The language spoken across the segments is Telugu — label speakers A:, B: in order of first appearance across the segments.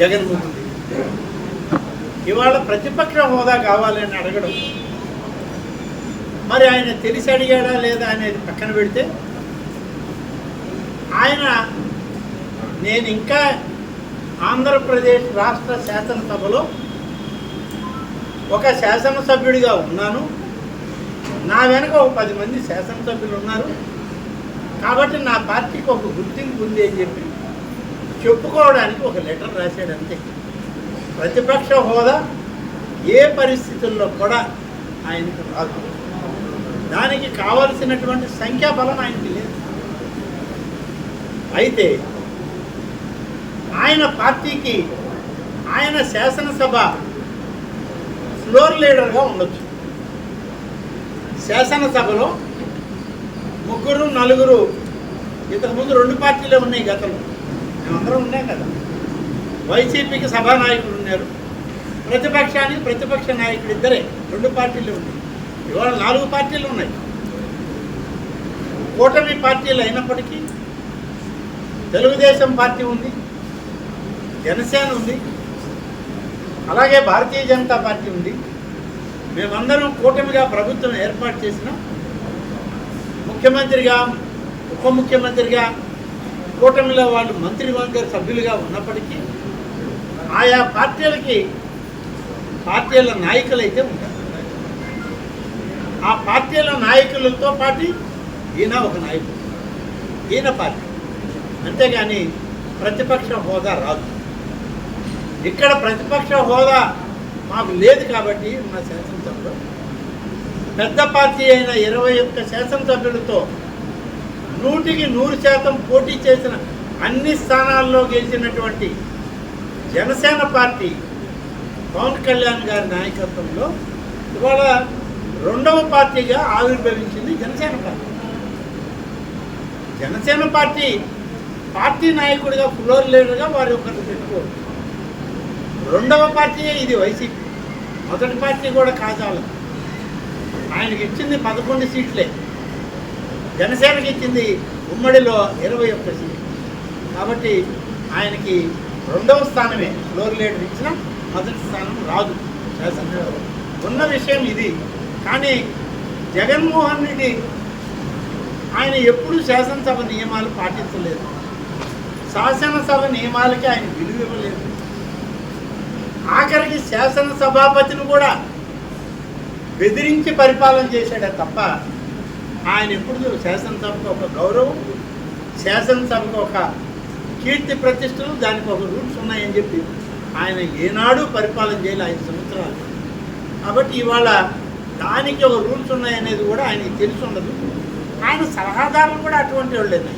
A: జగన్మోహన్ రెడ్డి ఇవాళ ప్రతిపక్ష హోదా కావాలని అడగడం. మరి ఆయన తెలిసి అడిగాడా లేదా అనేది పక్కన పెడితే ఆయన నేను ఇంకా ఆంధ్రప్రదేశ్ రాష్ట్ర శాసనసభలో ఒక శాసనసభ్యుడిగా ఉన్నాను. నా వెనక ఒక పది మంది శాసనసభ్యులు ఉన్నారు. కాబట్టి నా పార్టీకి ఒక గుర్తింపు ఉంది అని చెప్పి చెప్పుకోవడానికి ఒక లెటర్ రాశాడు అంతే. ప్రతిపక్ష హోదా ఏ పరిస్థితుల్లో కూడా ఆయనకు రాదు. దానికి కావలసినటువంటి సంఖ్యాబలం ఆయనకి లేదు. అయితే ఆయన పార్టీకి ఆయన శాసనసభ ఫ్లోర్ లీడర్గా ఉండొచ్చు. శాసనసభలో ముగ్గురు నలుగురు ఇంతకుముందు రెండు పార్టీలే ఉన్నాయి గతంలో. మేమందరం ఉన్నాం కదా. వైసీపీకి సభానాయకులు ఉన్నారు. ప్రతిపక్షానికి ప్రతిపక్ష నాయకులు ఇద్దరే. రెండు పార్టీలు ఉన్నాయి. ఇవాళ నాలుగు పార్టీలు ఉన్నాయి. కూటమి పార్టీలు అయినప్పటికీ తెలుగుదేశం పార్టీ ఉంది జనసేన ఉంది అలాగే భారతీయ జనతా పార్టీ ఉంది. మేమందరం కూటమిగా ప్రభుత్వం ఏర్పాటు చేసిన ముఖ్యమంత్రిగా ఉప ముఖ్యమంత్రిగా కూటమిలో వాళ్ళు మంత్రివర్గ సభ్యులుగా ఉన్నప్పటికీ ఆయా పార్టీలకి పార్టీల నాయకులు అయితే ఉంటారు. ఆ పార్టీల నాయకులతో పాటు ఈయన ఒక నాయకుడు ఈయన పార్టీ. అంతేగాని ప్రతిపక్ష హోదా రాదు. ఇక్కడ ప్రతిపక్ష హోదా మాకు లేదు కాబట్టి మా శాసనసభలో. పెద్ద పార్టీ అయిన ఇరవై ఒక్క శాసనసభ్యులతో నూటికి నూరు శాతం పోటీ చేసిన అన్ని స్థానాల్లో గెలిచినటువంటి జనసేన పార్టీ పవన్ కళ్యాణ్ గారి నాయకత్వంలో ఇవాళ రెండవ పార్టీగా ఆవిర్భవించింది Janasena party. Janasena party party నాయకుడిగా ఫ్లోర్ లీడర్గా వారి ఒకరిని పెట్టుకోరు. రెండవ పార్టీ ఇది వైసీపీ. మొదటి పార్టీ కూడా కాజాల. ఆయనకి ఇచ్చింది పదకొండు సీట్లే. జనసేనకి ఇచ్చింది ఉమ్మడిలో ఇరవై ఒక్క సీట్లు. కాబట్టి ఆయనకి రెండవ స్థానమే. ఫ్లోర్ లీడర్ ఇచ్చిన మొదటి స్థానం రాదు శాసనసభలో. ఉన్న విషయం ఇది. కానీ జగన్మోహన్ రెడ్డి ఆయన ఎప్పుడూ శాసనసభ నియమాలు పాటించలేదు. శాసనసభ నియమాలకి ఆయన విలువ ఇవ్వలేదు. ఆఖరికి శాసనసభాపతిని కూడా బెదిరించి పరిపాలన చేశాడే తప్ప ఆయన ఎప్పుడు శాసనసభకు ఒక గౌరవం శాసనసభకు ఒక కీర్తి ప్రతిష్టలు దానికి ఒక రూల్స్ ఉన్నాయని చెప్పి ఆయన ఏనాడు పరిపాలన చేయాలి ఐదు సంవత్సరాలు. కాబట్టి ఇవాళ దానికి ఒక రూల్స్ ఉన్నాయనేది కూడా ఆయనకి తెలిసి ఉండదు. ఆయన సలహాదారులు కూడా అటువంటి వాళ్ళేనా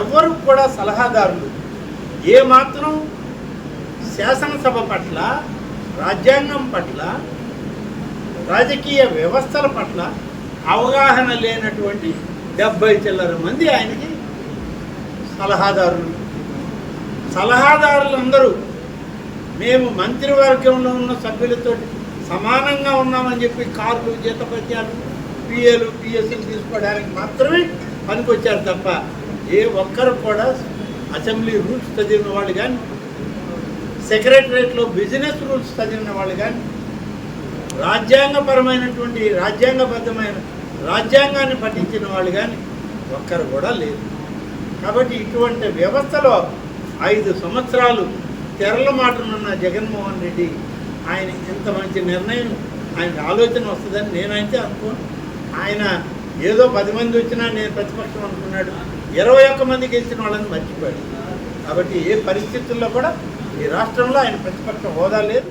A: ఎవరు కూడా సలహాదారులు. ఏ మాత్రం శాసనసభ పట్ల రాజ్యాంగం పట్ల రాజకీయ వ్యవస్థల పట్ల అవగాహన లేనటువంటి డెబ్బై చిల్లర మంది ఆయనకి సలహాదారులు. సలహాదారులందరూ మేము మంత్రివర్గంలో ఉన్న సభ్యులతో సమానంగా ఉన్నామని చెప్పి కార్లు జీతపత్యాలు పిఏలు పిఎస్లు తీసుకోవడానికి మాత్రమే పనికొచ్చారు తప్ప ఏ ఒక్కరు కూడా అసెంబ్లీ రూల్స్ చదివిన వాళ్ళు కానీ సెక్రటరేట్లో బిజినెస్ రూల్స్ చదివిన వాళ్ళు కానీ రాజ్యాంగపరమైనటువంటి రాజ్యాంగబద్ధమైన రాజ్యాంగాన్ని పఠించిన వాళ్ళు కానీ ఒక్కరు కూడా లేరు. కాబట్టి ఇటువంటి వ్యవస్థలో ఐదు సంవత్సరాలు తెరల మాటనున్న జగన్మోహన్ రెడ్డి ఆయన ఇంత మంచి నిర్ణయం ఆయనకు ఆలోచన వస్తుందని నేనైతే అనుకోను. ఆయన ఏదో పది మంది వచ్చినా నేను ప్రతిపక్షం అనుకున్నాడు. ఇరవై ఒక్క మంది గెలిచిన వాళ్ళని మర్చిపోయాడు. కాబట్టి ఏ పరిస్థితుల్లో కూడా ఈ రాష్ట్రంలో ఆయన ప్రతిపక్ష హోదా లేదు.